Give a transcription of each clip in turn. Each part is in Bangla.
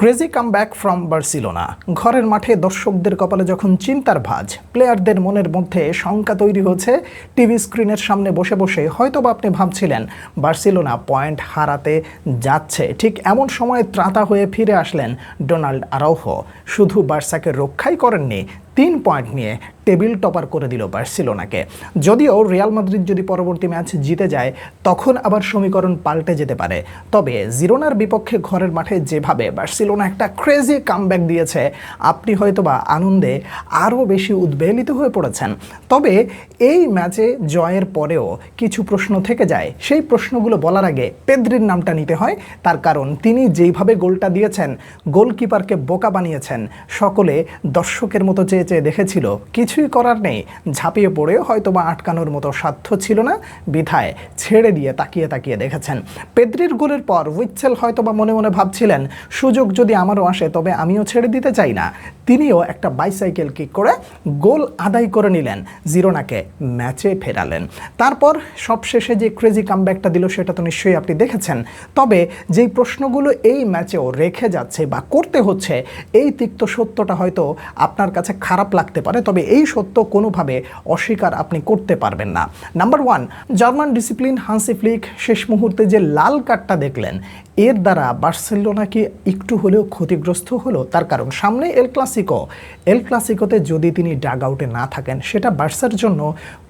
Crazy come back from Barcelona ঘরের মাঠে দর্শকদের কপালে যখন চিন্তার ভাজ প্লেয়ারদের মনের মধ্যে শঙ্কা তৈরি হচ্ছে টিভি স্ক্রিনের সামনে বসে বসে হয়তো বা আপনি ভাবছিলেন, বার্সিলোনা পয়েন্ট হারাতে যাচ্ছে। ঠিক এমন সময় ত্রাতা হয়ে ফিরে আসলেন ডোনাল্ড আরাউহো। শুধু বার্সাকে রক্ষাই করেননি তিন পয়েন্ট নিয়ে টেবিল টপার করে দিল বার্সিলোনাকে। যদিও রিয়াল মাদ্রিদ যদি পরবর্তী ম্যাচ জিতে যায়, তখন আবার সমীকরণ পাল্টে যেতে পারে। তবে জিরোনার বিপক্ষে ঘরের মাঠে যেভাবে বার্সিলোনা একটা ক্রেজি কামব্যাক দিয়েছে, আপনি হয়তোবা আনন্দে আরও বেশি উদ্বেলিত হয়ে পড়েছেন। তবে এই ম্যাচে জয়ের পরেও কিছু প্রশ্ন থেকে যায়। সেই প্রশ্নগুলো বলার আগে পেদ্রির নামটা নিতে হয়। তার কারণ, তিনি যেইভাবে গোলটা দিয়েছেন, গোলকিপারকে বোকা বানিয়েছেন, সকলে দর্শকের মতো চেয়ে চেয়ে দেখেছিল, কিছুই করার নেই। ঝাঁপিয়ে পড়ে হয়তো বা আটকানোর মতো সাধ্য ছিল না। বিধায় ছেড়ে দিয়ে তাকিয়ে তাকিয়ে দেখেছেন। পেদ্রির গোলের পর উইচ্ছেল হয়তো বা মনে মনে ভাবছিলেন, সুযোগ যদি আমারও আসে তবে আমিও ছেড়ে দিতে চাই না। তিনিও একটা বাইসাইকেল কিক করে গোল আদায় করে নিলেন। জিরোনাকে ম্যাচে ফেরালেন। তারপর সবশেষে যে ক্রেজি কামব্যাকটা দিল সেটা তো নিশ্চয়ই আপনি দেখেছেন। তবে যেই প্রশ্নগুলো এই ম্যাচেও রেখে যাচ্ছে বা করতে হচ্ছে, এই তিক্ত সত্যটা হয়তো আপনার কাছে খারাপ লাগতে পারে, তবে এই সত্য কোনোভাবে অস্বীকার আপনি করতে পারবেন না। Number one, German discipline Hansi Flick শেষ মুহূর্তে যে লাল কার্ডটা দেখলেন এর দ্বারা বার্সেলোনা কি একটু হলেও ক্ষতিগ্রস্ত হলো তার কারণ সামনে এল ক্লাসিকো এল ক্লাসিকোতে যদি তিনি ডাগ আউটে না থাকেন, সেটা বার্সার জন্য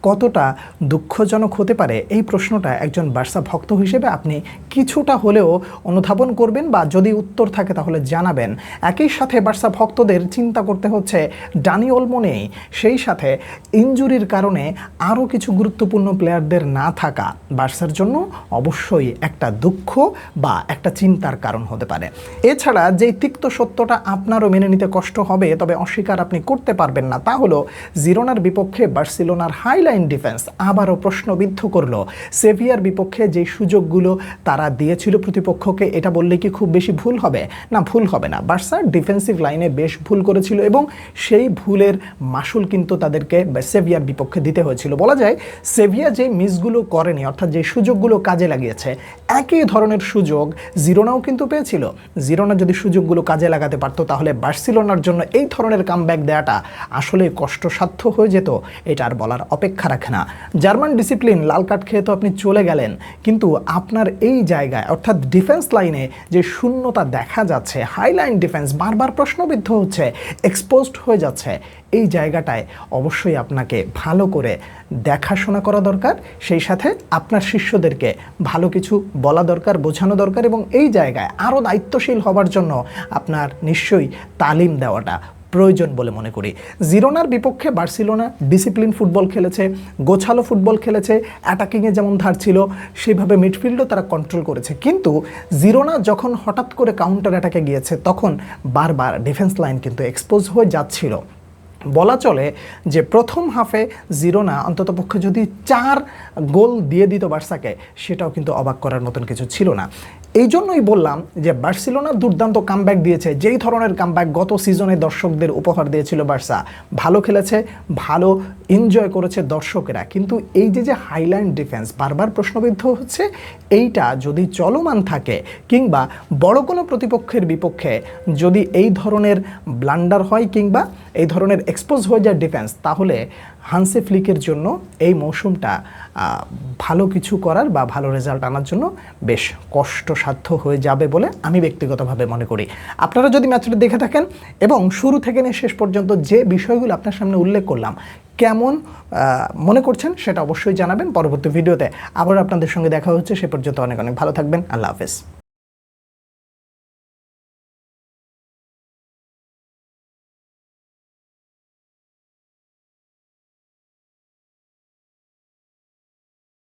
কতটা দুঃখজনক হতে পারে? এই প্রশ্নটা একজন বার্সা ভক্ত হিসেবে আপনি কিছুটা হলেও অনুধাবন করবেন বা যদি উত্তর থাকে তাহলে জানাবেন। একই সাথে বার্সা ভক্তদের চিন্তা করতে হচ্ছে ডানি ওলমো নেই সেই সাথে ইঞ্জুরির কারণে আরও কিছু গুরুত্বপূর্ণ প্লেয়ারদের না থাকা। বার্সার জন্য অবশ্যই একটা দুঃখ বা একটা চিন্তার কারণ হতে পারে। এছাড়া যেই তিক্ত সত্যটা আপনারও মেনে নিতে কষ্ট হবে, তবে অস্বীকার আপনি করতে পারবেন না। তা হলো, জিরোনার বিপক্ষে বার্সিলোনার হাইলাইন ডিফেন্স আবারও প্রশ্নবিদ্ধ করল। সেভিয়ার বিপক্ষে যে সুযোগগুলো তারা দিয়েছিল প্রতিপক্ষকে, এটা বললে কি খুব বেশি ভুল হবে? না, ভুল হবে না। বার্সার ডিফেন্সিভ লাইনে বেশ ভুল করেছিল এবং সেই ভুলের মাসুল কিন্তু তাদেরকে সেভিয়ার বিপক্ষে দিতে হয়েছিল। বলা যায়, সেভিয়া যে মিসগুলো করেনি, অর্থাৎ যে সুযোগগুলো কাজে লাগিয়েছে একই ধরনের সুযোগ জিরোনাও কিন্তু পেয়েছিল। জিরোনা যদি সুযোগগুলো কাজে লাগাতে পারতো, তাহলে বার্সিলোনার জন্য এই ধরনের কামব্যাক দেওয়াটা আসলে কষ্টসাধ্য হয়ে যেত, এটা আর বলার অপেক্ষা রাখে না। জার্মান ডিসিপ্লিন, লাল কার্ড খেয়ে তো আপনি চলে গেলেন, কিন্তু আপনার এই জায়গায়, অর্থাৎ ডিফেন্স লাইনে যে শূন্যতা দেখা যাচ্ছে, হাইলাইন ডিফেন্স বারবার প্রশ্নবিদ্ধ হচ্ছে এক্সপোজড হয়ে যাচ্ছে, এই জায়গাটায় অবশ্যই আপনাকে ভালো করে দেখাশোনা করা দরকার, সেই সাথে আপনার শিষ্যদেরকে ভালো কিছু বলা দরকার, বোঝানো দরকার এবং এই জায়গায় আরও দায়িত্বশীল হবার জন্য আপনার নিশ্চয়ই তালিম দেওয়াটা প্রয়োজন বলে মনে করি। জিরোনার বিপক্ষে বার্সিলোনা ডিসিপ্লিন ফুটবল খেলেছে, গোছালো ফুটবল খেলেছে, অ্যাটাকিংয়ে যেমন ধার ছিল সেইভাবে মিডফিল্ডও তারা কন্ট্রোল করেছে। কিন্তু জিরোনা যখন হঠাৎ করে কাউন্টার অ্যাটাকে গিয়েছে, তখন বারবার ডিফেন্স লাইন কিন্তু এক্সপোজ হয়ে যাচ্ছিল। বলা চলে যে প্রথম হাফে জিরো জিরোনা অন্ততপক্ষে যদি চার গোল দিয়ে দিত বার্সাকে, সেটাও কিন্তু অবাক করার মতন কিছু ছিল না। এই জন্যই বললাম যে বার্সিলোনা দুর্দান্ত কামব্যাক দিয়েছে। যেই ধরনের কামব্যাক গত সিজনে দর্শকদের উপহার দিয়েছিল বার্সা। ভালো খেলেছে, ভালো এনজয় করেছে দর্শকেরা। কিন্তু এই যে যে হাইলাইন ডিফেন্স বারবার প্রশ্নবিদ্ধ হচ্ছে, এইটা যদি চলমান থাকে কিংবা বড় কোনো প্রতিপক্ষের বিপক্ষে যদি এই ধরনের ব্লান্ডার হয় কিংবা এই ধরনের এক্সপোজ হয়ে যায় ডিফেন্স তাহলে হানসে ফ্লিকের জন্য এই মৌসুমটা ভালো কিছু করার বা ভালো রেজাল্ট আনার জন্য বেশ কষ্টসাধ্য হয়ে যাবে বলে আমি ব্যক্তিগতভাবে মনে করি। আপনারা যদি ম্যাচটা দেখে থাকেন এবং শুরু থেকে নিয়ে শেষ পর্যন্ত যে বিষয়গুলো আপনার সামনে উল্লেখ করলাম, কেমন মনে করছেন সেটা অবশ্যই জানাবেন। পরবর্তী ভিডিওতে আবার আপনাদের সঙ্গে দেখা হচ্ছে। সে পর্যন্ত অনেক অনেক ভালো থাকবেন। আল্লাহ হাফেজ।